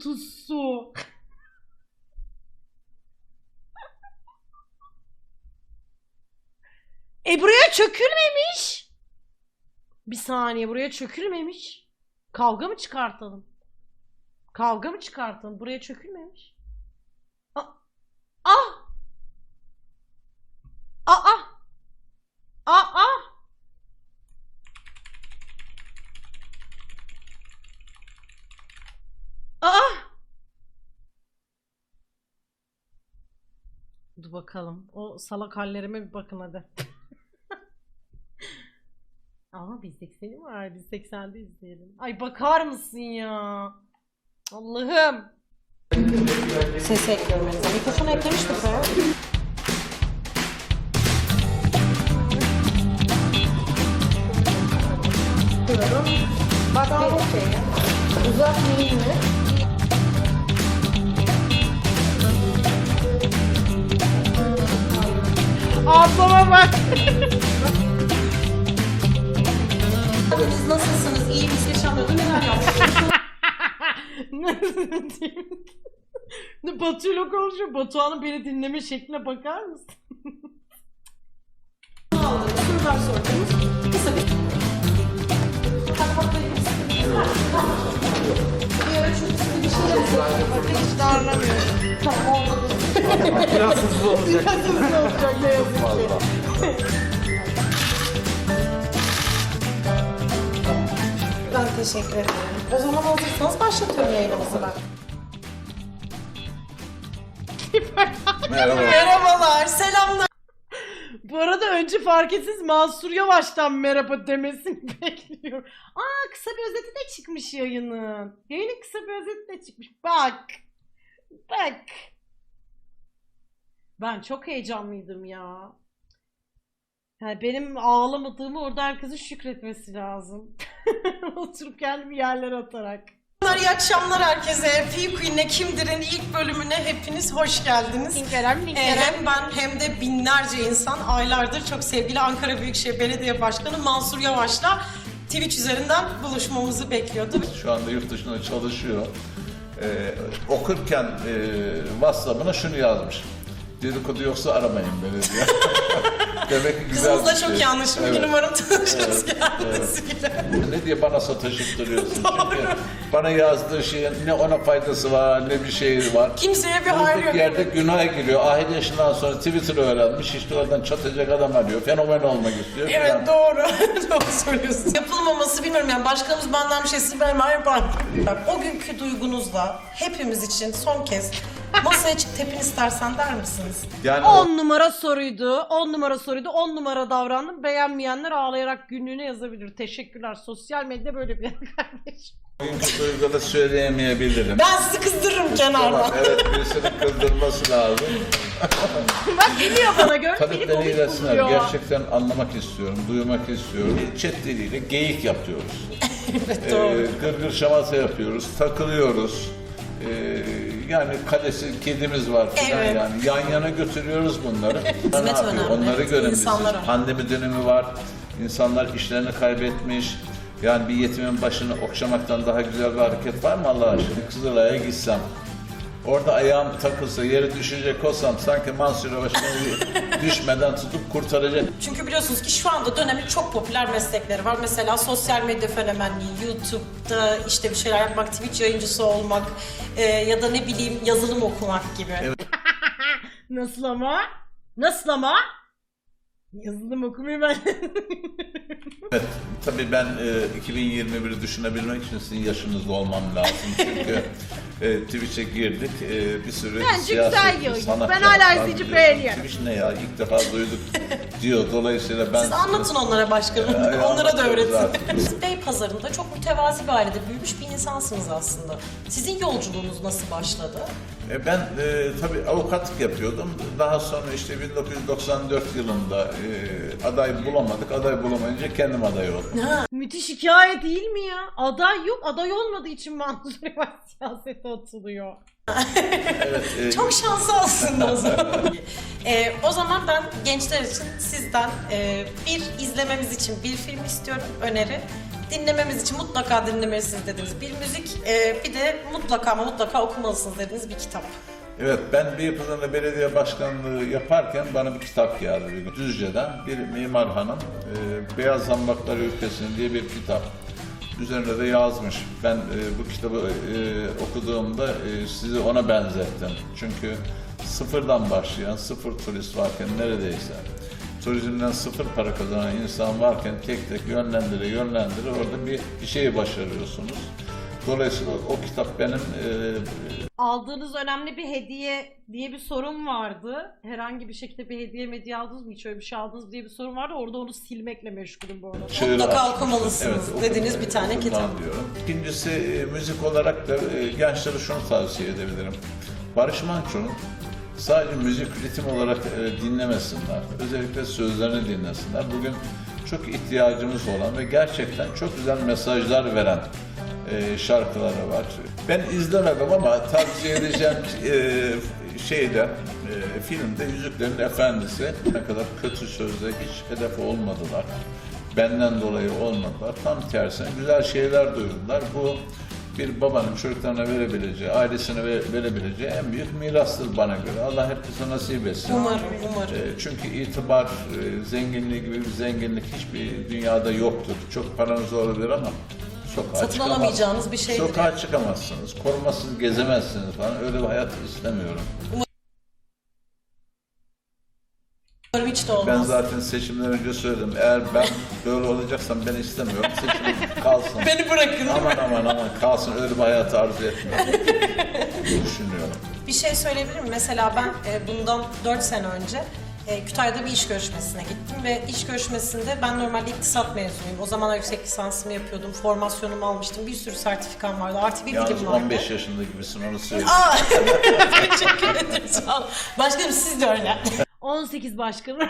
kutusu. e buraya çökülmemiş. Bir saniye buraya çökülmemiş. Kavga mı çıkartalım? Kavga mı çıkartalım? Buraya çökülmemiş. Ah! Ah! Aa! Aa! Aa! Dur bakalım. O salak hallerime bir bakın hadi. Ama biz 80'i var. Biz 80'de izleyelim. Ay bakar mısın ya? Allah'ım. Sesi ekliyorum. Mikrofonu eklemiştik ya. Bak bir okey. Uzatmayayım mı? Ablama bak. Siz nasılsınız? İyi misiniz? Yaşamıyordu. Neler yaptınız? Nasıl diyeyim? Batu'yla konuşuyor. Batuhan'ın beni dinleme şekline bakar mısın? aldınız? Sorular sordunuz. Kısa bir... Bir ara çünkü size bir şey. Bakın hiç darlamıyorum. Tamam olmadı. Biraz hızlı olacak. Biraz hızlı olacak ne yazık. Ben teşekkür ederim. O zaman hazırsanız başlatıyorum yayınımızı ben. Merhaba. Merhabalar, selamlar. Bu arada önce fark etsiz Mansur Yavaş'tan merhaba demesini bekliyorum. Aa kısa bir özeti de çıkmış yayının. Yayının kısa bir özeti de çıkmış. Bak. Bak. Ben çok heyecanlıydım ya. Yani benim ağlamadığımı orada herkesin şükretmesi lazım. Oturup kendimi yerlere atarak. İyi akşamlar herkese. P Queen'le Kimdir'in ilk bölümüne hepiniz hoş geldiniz. Linkerem Ee, hem ben hem de binlerce insan aylardır çok sevgili Ankara Büyükşehir Belediye Başkanı Mansur Yavaş'la Twitch üzerinden buluşmamızı bekliyordu. Şu anda yurt dışında çalışıyor. Ee, okurken e, WhatsApp'ına şunu yazmış. Dedikodu yoksa aramayın beni diye. Demek ki güzel Kızımızla bir çok şey. iyi anlaşıldı. Evet. Umarım tanışırız kendisiyle. Ne diye bana sataşıp duruyorsun? Çünkü bana yazdığı şeyin ne ona faydası var ne bir şey var. Kimseye bir hayır Durduk yok. yerde günaha giriyor. Ahir yaşından sonra Twitter'ı öğrenmiş. işte oradan çatacak adam arıyor. Fenomen olmak istiyor. falan. Evet doğru. doğru söylüyorsun. Yapılmaması bilmiyorum yani başkanımız benden bir şey ben hayır ben. O günkü duygunuzla hepimiz için son kez masaya çık tepin istersen der misiniz? Yani o 10 numara soruydu. 10 numara soruydu. 10 numara davrandım. Beğenmeyenler ağlayarak günlüğüne yazabilir. Teşekkürler. Sosyal medya böyle bir yer kardeşim. günkü duyguda söyleyemeyebilirim. Ben sizi kızdırırım kenardan. Tamam, evet birisinin kızdırması lazım. Bak geliyor bana gör. Beni Talepleri komik iletsinler. buluyor. Gerçekten anlamak istiyorum, duymak istiyorum. Chat diliyle geyik yapıyoruz. evet doğru. Ee, gırgır şamata yapıyoruz, takılıyoruz. Ee, yani kalesi kedimiz var falan Evet. yani. Yan yana götürüyoruz bunları. Ne Hizmet yapıyor? önemli. Onları. İnsanlar önemli. Pandemi dönemi var. İnsanlar işlerini kaybetmiş. Yani bir yetimin başını okşamaktan daha güzel bir hareket var mı Allah aşkına? Kızılay'a gitsem, Orada ayağım takılsa, yere düşecek olsam sanki Mansur Yavaş'ın düşmeden tutup kurtaracak. Çünkü biliyorsunuz ki şu anda dönemin çok popüler meslekleri var. Mesela sosyal medya fenomenliği, YouTube'da işte bir şeyler yapmak, Twitch yayıncısı olmak e, ya da ne bileyim yazılım okumak gibi. Nasıl ama? Nasıl ama? Yazılım okumayı ben. Evet, tabii ben e, 2021'i düşünebilmek için sizin yaşınızda olmam lazım. Çünkü e, Twitch'e girdik, e, bir sürü Bence siyasi güzel yayın. Ben hala biliyorsun. beğeniyorum. Twitch ne ya, ilk defa duyduk diyor. Dolayısıyla ben... Siz anlatın onlara başkanım. Ee, onlara da öğretin. Siz Bey pazarında çok mütevazi bir ailede büyümüş bir insansınız aslında. Sizin yolculuğunuz nasıl başladı? E, Ben e, tabii avukatlık yapıyordum. Daha sonra işte 1994 yılında e, aday bulamadık. Aday bulamayınca kendim aday oldum. Müthiş hikaye değil mi ya? Aday yok. Aday olmadığı için Mansur Yavaş siyasete atılıyor. Evet, e, Çok şanslı aslında o zaman. Ee, o zaman ben gençler için sizden e, bir izlememiz için bir film istiyorum, öneri. Dinlememiz için mutlaka dinlemelisiniz dediğimiz bir müzik, e, bir de mutlaka ama mutlaka okumalısınız dediğiniz bir kitap. Evet ben Beypazarı'nda belediye başkanlığı yaparken bana bir kitap geldi bir gün. Düzce'den bir mimar hanım e, Beyaz Zambaklar Ülkesi'nin diye bir kitap. Üzerinde de yazmış. Ben e, bu kitabı e, okuduğumda e, sizi ona benzettim. Çünkü sıfırdan başlayan sıfır turist varken neredeyse turizmden sıfır para kazanan insan varken tek tek yönlendire yönlendire orada bir, bir şey başarıyorsunuz. Dolayısıyla o kitap benim e, Aldığınız önemli bir hediye diye bir sorun vardı. Herhangi bir şekilde bir hediye medya aldınız mı? Hiç öyle bir şey aldınız diye bir sorun vardı. Orada onu silmekle meşgulüm bu arada. Çığır Mutlaka okumalısınız okudum. dediğiniz bir tane kitap. Diyorum. İkincisi e, müzik olarak da e, gençlere şunu tavsiye edebilirim. Barış Manço'nun sadece müzik ritim olarak e, dinlemesinler. Özellikle sözlerini dinlesinler. Bugün çok ihtiyacımız olan ve gerçekten çok güzel mesajlar veren e, şarkıları var. Ben izlemedim ama tavsiye edeceğim e, şeyde e, filmde Yüzüklerin Efendisi ne kadar kötü sözle hiç hedef olmadılar. Benden dolayı olmadılar. Tam tersine güzel şeyler duyurdular. Bu bir babanın çocuklarına verebileceği, ailesine ve- verebileceği en büyük mirastır bana göre. Allah hepimize nasip etsin. Umarım, umarım. E, Çünkü itibar, e, zenginliği gibi bir zenginlik hiçbir dünyada yoktur. Çok paranız olabilir ama sokağa Satın çıkamaz- alamayacağınız bir şeydir. Sokağa çıkamazsınız, korumasız gezemezsiniz falan. Öyle bir hayat istemiyorum. Umarım de Ben olmaz. zaten seçimden önce söyledim. Eğer ben böyle olacaksam ben istemiyorum. Seçim kalsın. Beni bırakın. Aman aman aman kalsın. Öyle bir hayatı arzu etmiyorum. Düşünüyorum. Bir şey söyleyebilir miyim? Mesela ben e, bundan 4 sene önce e, Kütahya'da bir iş görüşmesine gittim ve iş görüşmesinde ben normalde iktisat mezunuyum. O zamanlar yüksek lisansımı yapıyordum, formasyonumu almıştım, bir sürü sertifikam vardı, artı bir Yalnız bilim vardı. 15 yaşında gibisin onu söyleyeyim. Aa, teşekkür ederim sağ olun. Başkanım siz de öyle. 18 başkanı.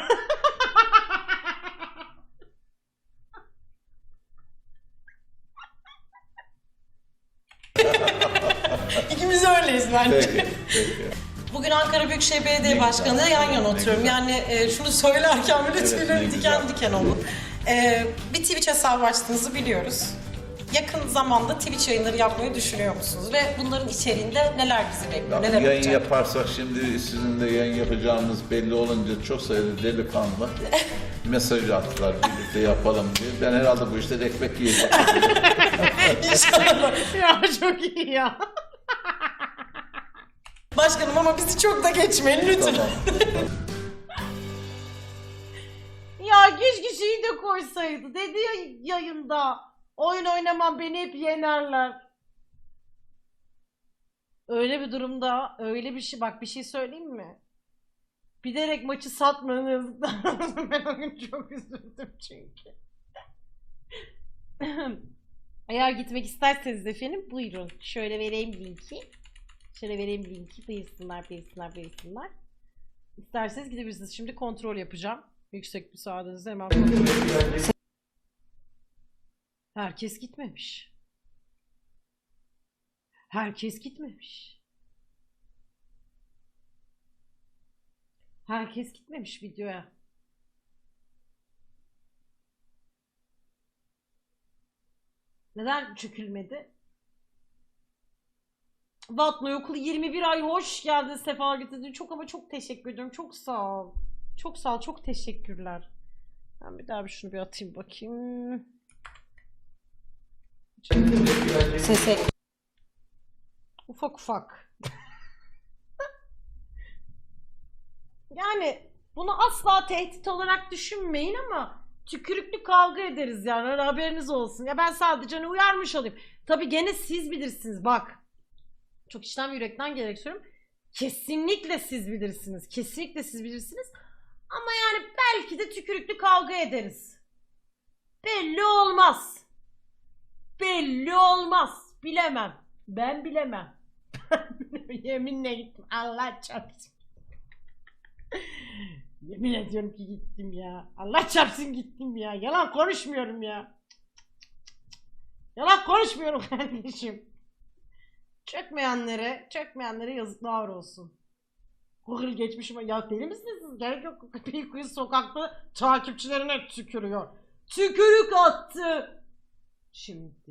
İkimiz öyleyiz bence. Peki, peki. Bugün Ankara Büyükşehir Belediye Ne Başkanı güzel, yan yana oturuyorum. Yani e, şunu söylerken bile Evet, tüylerim diken diken oldu. E, bir Twitch hesabı açtığınızı biliyoruz. Yakın zamanda Twitch yayınları yapmayı düşünüyor musunuz? Ve bunların içeriğinde neler bizi bekliyor, neler yayın olacak? yaparsak şimdi sizinle yayın yapacağımız belli olunca çok sayıda delikanlı mesaj attılar birlikte yapalım diye. Ben herhalde bu işte de ekmek yiyeceğim. İnşallah. ya çok iyi ya. Başkanım ama bizi çok da geçmeyin lütfen. tamam. Ya keşke şeyi de koysaydı. Dedi ya yayında. Oyun oynamam beni hep yenerler. Öyle bir durumda öyle bir şey bak bir şey söyleyeyim mi? Bilerek maçı satmanın yazıklar olsun. Ben o çok üzüldüm çünkü. Eğer gitmek isterseniz efendim buyurun. Şöyle vereyim linki. Şöyle vereyim linki. Buyursunlar, buyursunlar, buyursunlar. İsterseniz gidebilirsiniz. Şimdi kontrol yapacağım. Yüksek müsaadenizle hemen Herkes gitmemiş. Herkes gitmemiş. Herkes gitmemiş videoya. Neden çökülmedi? Vatnoy okulu 21 ay hoş geldin sefa getirdin. Çok ama çok teşekkür ediyorum. Çok sağ ol. Çok sağ ol. Çok teşekkürler. Ben bir daha bir şunu bir atayım bakayım. Sese Ufak ufak. yani bunu asla tehdit olarak düşünmeyin ama tükürüklü kavga ederiz yani haberiniz olsun. Ya ben sadece hani uyarmış olayım. Tabii gene siz bilirsiniz bak. Çok içten yürekten gelerek söylüyorum. Kesinlikle siz bilirsiniz. Kesinlikle siz bilirsiniz. Ama yani belki de tükürüklü kavga ederiz. Belli olmaz. Belli olmaz. Bilemem. Ben bilemem. Yeminle gittim. Allah çarpsın. Yemin ediyorum ki gittim ya. Allah çarpsın gittim ya. Yalan konuşmuyorum ya. Yalan konuşmuyorum kardeşim. Çökmeyenlere, çökmeyenlere yazıklar olsun. Google geçmişim. Ya deli misiniz siz? Gerek yok. Kız sokakta takipçilerine tükürüyor. Tükürük attı. Şimdi